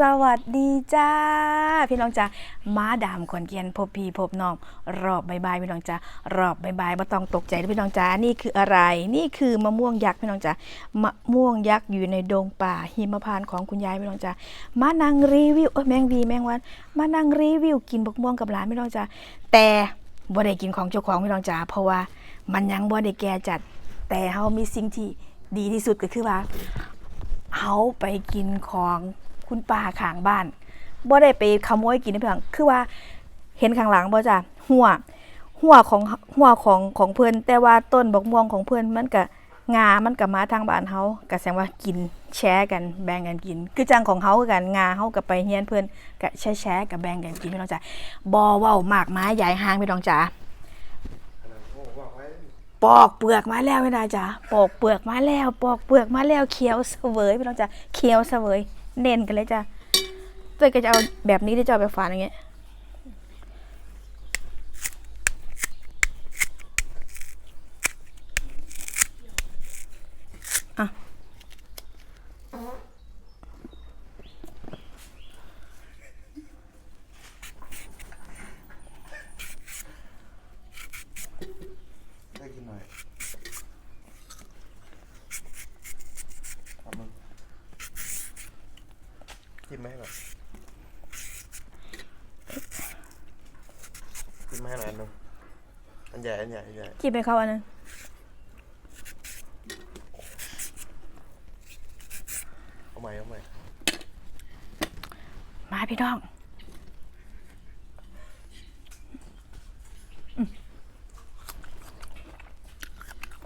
สวัสดีจ้า พี่น้องจ้าม้าดามขอนเกียนพบพี่พบน้อง รอบบายบายพี่น้องจ้ารอบบายบายไม่ต้องตกใจพี่น้องจ้านี่คืออะไร นี่คือมะม่วงยักษ์พี่น้องจ้ามะม่วงยักษ์อยู่ในดงป่าหิมพานต์ของคุณยายพี่น้องจ้ามานั่งรีวิวเอ้ยแมงวีแมงวันมานั่งรีวิวกินบกม่วงกับหลานพี่น้องจ้าแต่บ่ได้กินของเจ้าของพี่น้องจ้าเพราะว่ามันยังบ่ได้แก่จัด แต่เฮามีสิ่งที่ดีที่สุดก็คือว่าเขาไปกินของ คุณป้าข้างบ้านบ่ได้ไปขโมยกินนเพื่อนคือว่าเห็นข้างหลังบ่จ้ะหัวหัวของหัวของของเพื่อนแต่ว่าต้นบกม่วงของเพื่อนมันก็งา มันก็มาทางบ้านเฮาก็แสดงว่ากินแชร์กันแบ่งกันกิน คือจังของเฮาคือกันงาเฮาก็ไปเฮียนเพื่อนก็แชร์แชร์กับแบ่งกันกินพี่น้องจ๋าบ่เว้ามากมาใหญ่หางพี่น้องจ๋าปอกเปลือกมาแล้วไม่ได้จ้ะปอกเปลือกมาแล้ว ปอกเปลือกมาแล้วเคี้ยวเสวยพี่น้องจ้ะเคี้ยวเสวย เน้นกันเลยจ้ะตัวก็จะเอาแบบนี้ที่จะเอาไปฝานอย่างเงี้ยอะได้กินหน่อยเอามึงกิ นไหมหน่อยกินไหมหน่อยอันหนึงอันใหญ่อันใหญ่อันใหญ่กินไปเข้าอันนั้นเอาใหม่เอาใหม่มาพี่น้องอืม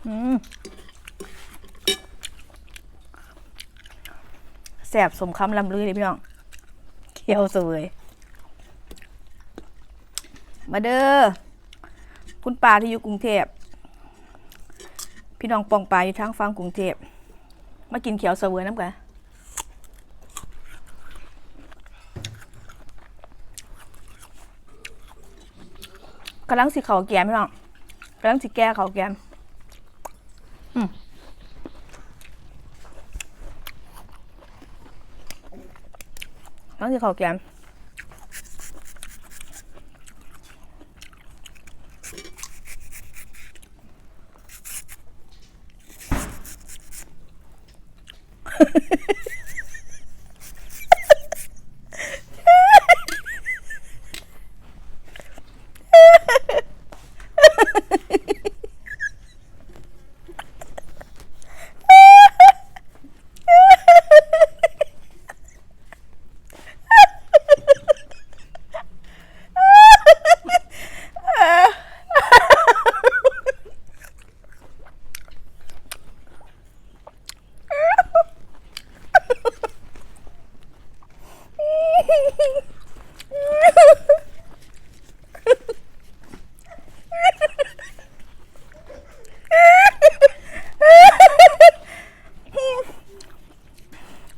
อืม สบสมคำลำลือเลยพี่น้องเคี้ยวสวยมาเด้อคุณป้าที่อยู่กรุงเทพพี่น้องปองปลาอยู่ทางฟังกรุงเทพมากินเขียวเสวยน้ำกันกำลังสิเขาแกมพี่น้องกำลังสิแก้เขาแกมอืม กำลังสิเขาแกม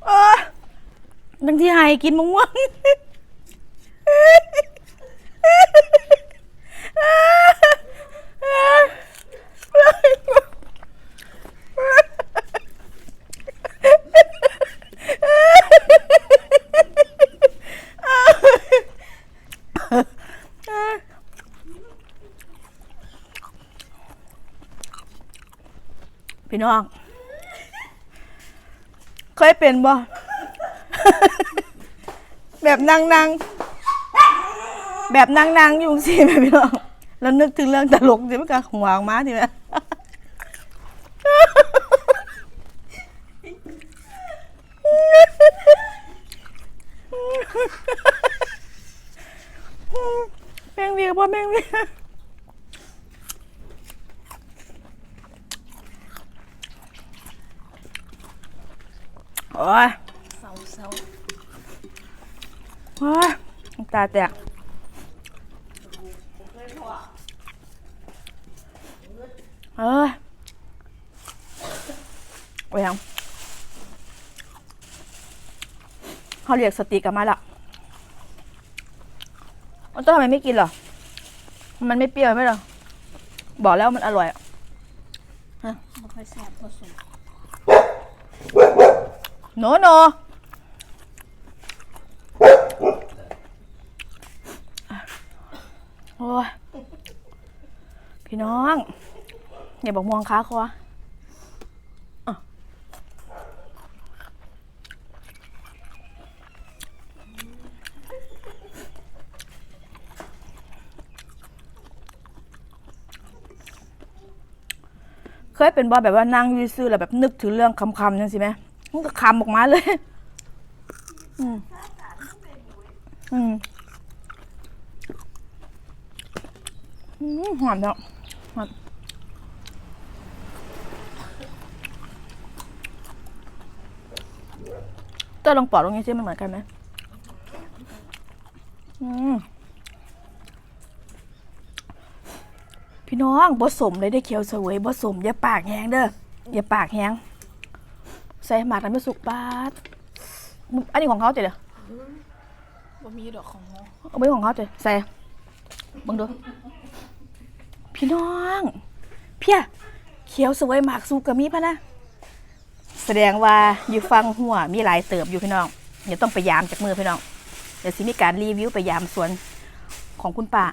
เออบางทีหาย กินมะม่วงพี่น้อง เคยเป็นบ่ แบบนั่งนั่งแบบนั่งนั่งอยู่สิแม่พี่น้องแล้วนึกถึงเรื่องตลกสิมันก็หวออกมาทีแม่แมงวีกับพ่อแมงวีโอ้ย โอ้ยน้ำตาแตกเอ้ยโอ้ยยังเขาเรียกสติกลับมาละมันต้องทำไมไม่กินเหรอ มันไม่เปรี้ยวไหมเหรอ บอกแล้วมันอร่อยอะบ่ค่อยแซ่บผสมโนโน โอ้ยพี่น้องอย่าบอกมองค้าคอเคยเป็นบอแบบว่านั่งยืซื่อแล้วแบบนึกถึงเรื่องคำๆนั่นสิไหมมันก็คำออกมาเลย อืมอืมอืม หอมเนาะหอมเต้ยลองปอดตรงนี้ซิมันเหมือนกันไหมอืมพี่น้องบ่สมเลยได้เคี้ยวเสวยบ่สมอย่าปากแห้งเด้ออย่าปากแห้งใส่หมากแล้วไม่สุกปาดอันนี้ของเขาเจ๋เด้อบ่มีดอกของเราเอาไปของเขาเจ๋ใส่เบังดู พี่น้อง เพียเขียวสวยหมากสุกกับมีพะนะ แสดงว่าอยู่ฟังหัวมีหลายเติบอยู่พี่น้อง เดี๋ยวต้องไปยามจากมือพี่น้อง เดี๋ยวสิมีการรีวิวไปยามสวนของคุณป้า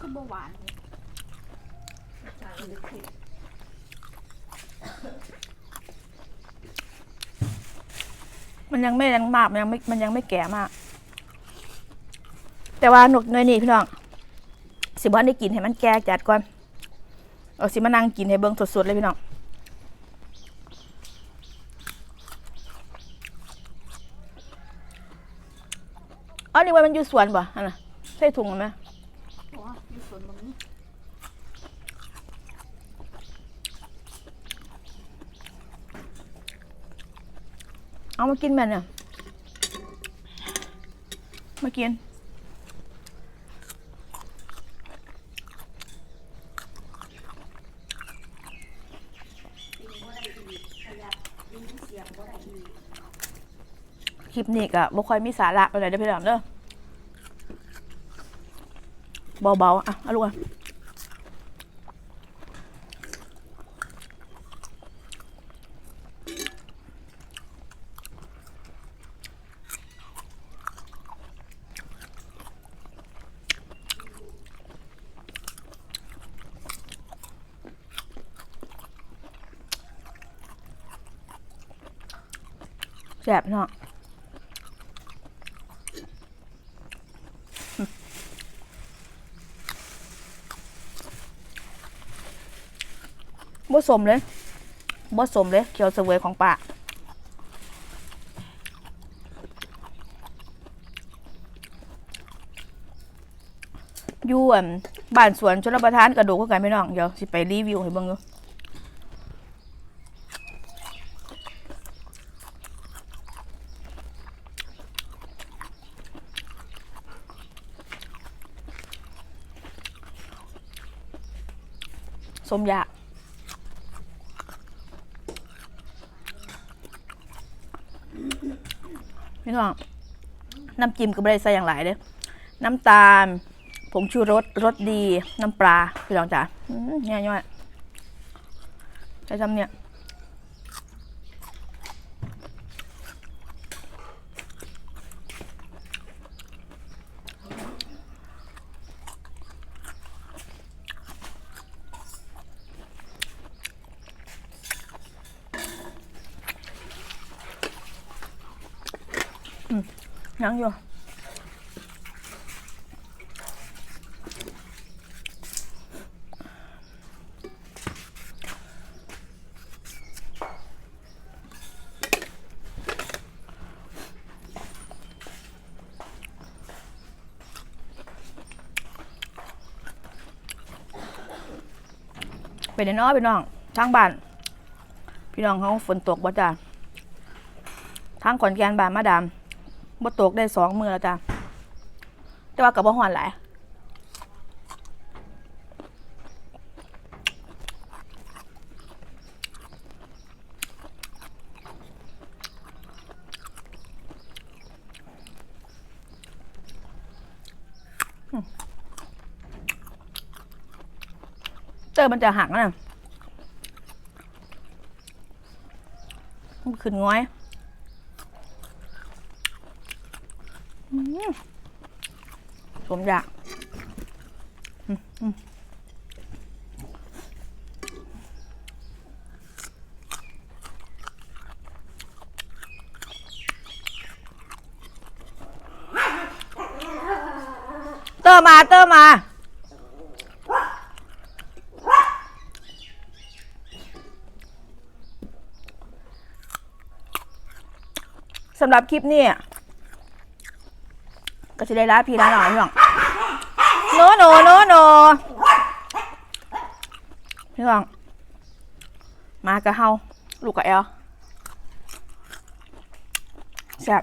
ก็บหวานเลยจางเลยคือ มันยังไม่ยังมากมันยังไม่มันยังไม่แก่มาก แต่ว่าหนกเนยนี่พี่น้องสิบ่ทันได้กินให้มันแก่จัดก่อนเอาสิมานั่งกินให้เบิ่งสดๆเลยพี่น้องเอานี่ว่ามันอยู่สวนบ่อันน่ะใส่ถุงไหม เพราะว่าอยู่สวนบ่มี เอามากินแม่เนี่ยมากิน คลิปนี้ก็บ่ค่อยมีสาระอะไรเด้อพี่น้องเด้อเบาๆอะเอาลูกอะ ซ่บเนาะบ่สมเลยบ่สมเลยเขียวเสวยของป้าอยู่อั่นบ้านสวนชลประทานกระดูกคือกันพี่น้อง เดี๋ยวสิไปรีวิวให้เบิ่งดู สมยาพี่น้องน้ำจิ้มก็ไม่ได้ใส่อย่างหลายเลยน้ำตาล ผงชูรสรสดี น้ำปลา พี่น้องจ๋าเนี่ยย่อยใช้ทำเนี่ย ยังอยู่ไปเดนอพี่น้องทางบ้าน พี่น้องเขาฝนตกบ่จ้าทางขอนแก่นบ้านมาดาม บ่ตกได้สองมือแล้วจ้าแต่ว่ากับบ่หอนหลายอืมเจอมันจะหักนะมันขึ้นง้อย ม สมอยากเตอร์มาเตอร์มาสำหรับคลิปนี้ ก็จะได้รับพี่ลาหน่อยพี่น้องโนโนโนโนพี่น้องมากระเฮาลูกกระเอลแซ่บ